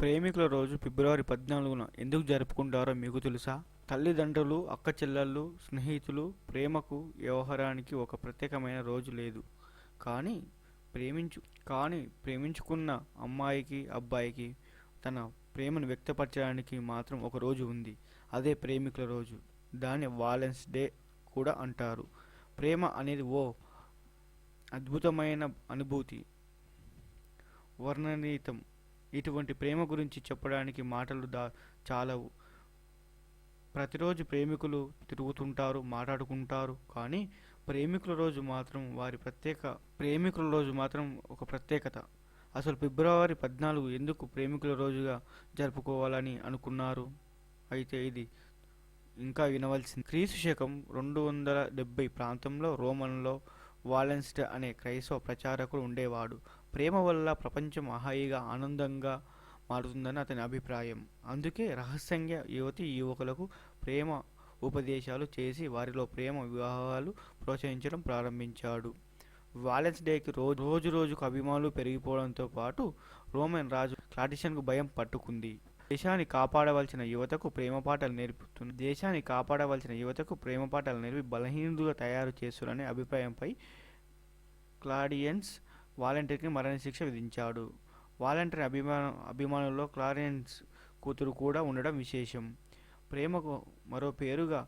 ప్రేమికుల రోజు ఫిబ్రవరి పద్నాలుగున ఎందుకు జరుపుకుంటారో మీకు తెలుసా? తల్లిదండ్రులు అక్క చెల్లెళ్ళు స్నేహితులు ప్రేమకు వ్యవహారానికి ఒక ప్రత్యేకమైన రోజు లేదు. కానీ ప్రేమించు కానీ ప్రేమించుకున్న అమ్మాయికి అబ్బాయికి తన ప్రేమను వ్యక్తపరచడానికి మాత్రం ఒక రోజు ఉంది. అదే ప్రేమికుల రోజు. దాన్ని వాలెన్స్ డే కూడా అంటారు. ప్రేమ అనేది ఓ అద్భుతమైన అనుభూతి. వర్ణనీతం. ఇటువంటి ప్రేమ గురించి చెప్పడానికి మాటలు దా చాలవు. ప్రతిరోజు ప్రేమికులు తిరుగుతుంటారు మాట్లాడుకుంటారు కానీ ప్రేమికుల రోజు మాత్రం వారి ప్రత్యేక ప్రేమికుల రోజు మాత్రం ఒక ప్రత్యేకత. అసలు ఫిబ్రవరి పద్నాలుగు ఎందుకు ప్రేమికుల రోజుగా జరుపుకోవాలని అనుకున్నారు? అయితే ఇది ఇంకా వినవలసింది. క్రీస్తు శకం రెండు వందల డెబ్బై ప్రాంతంలో రోమన్లో వాలెన్స్డ్ అనే క్రైస్తవ ప్రచారకుడు ఉండేవాడు. ప్రేమ వల్ల ప్రపంచం హాయిగా ఆనందంగా మారుతుందని అతని అభిప్రాయం. అందుకే రహస్యంగా యువతి యువకులకు ప్రేమ ఉపదేశాలు చేసి వారిలో ప్రేమ వివాహాలు ప్రోత్సహించడం ప్రారంభించాడు. వాలెన్స్ డేకి రోజు రోజు రోజుకు అభిమానులు పెరిగిపోవడంతో పాటు రోమన్ రాజు క్లాటిషన్కు భయం పట్టుకుంది. దేశాన్ని కాపాడవలసిన యువతకు ప్రేమ పాటలు నేర్పుతున్న దేశాన్ని కాపాడవలసిన యువతకు ప్రేమ పాటలు నేర్పి బలహీనులుగా తయారు చేస్తున్న అభిప్రాయంపై క్లాడియన్స్ వాలంటీర్కి మరణశిక్ష విధించాడు. వాలంటీర్ అభిమాన అభిమానుల్లో క్లారెన్స్ కూతురు కూడా ఉండడం విశేషం. ప్రేమకు మరో పేరుగా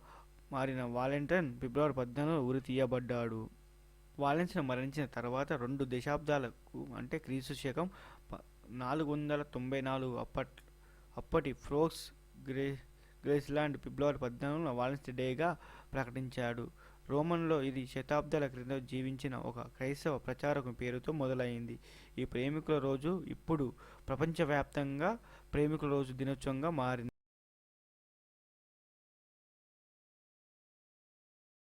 మారిన వాలెంటైన్ ఫిబ్రవరి పద్నాలుగు ఉరి తీయబడ్డాడు. వాలెన్స్ను మరణించిన తర్వాత రెండు దశాబ్దాలకు అంటే క్రీస్తు శకం నాలుగు వందల తొంభై నాలుగు అప్పట్ అప్పటి ఫ్రోక్స్ గ్రే గ్రేస్లాండ్ ఫిబ్రవరి పద్నాలుగున వాలెన్స్ డేగా ప్రకటించాడు. రోమన్లో ఇది శతాబ్దాల క్రింద జీవించిన ఒక క్రైస్తవ ప్రచారకుని పేరుతో మొదలైంది. ఈ ప్రేమికుల రోజు ఇప్పుడు ప్రపంచవ్యాప్తంగా ప్రేమికుల రోజు దినోత్సవంగా మారింది.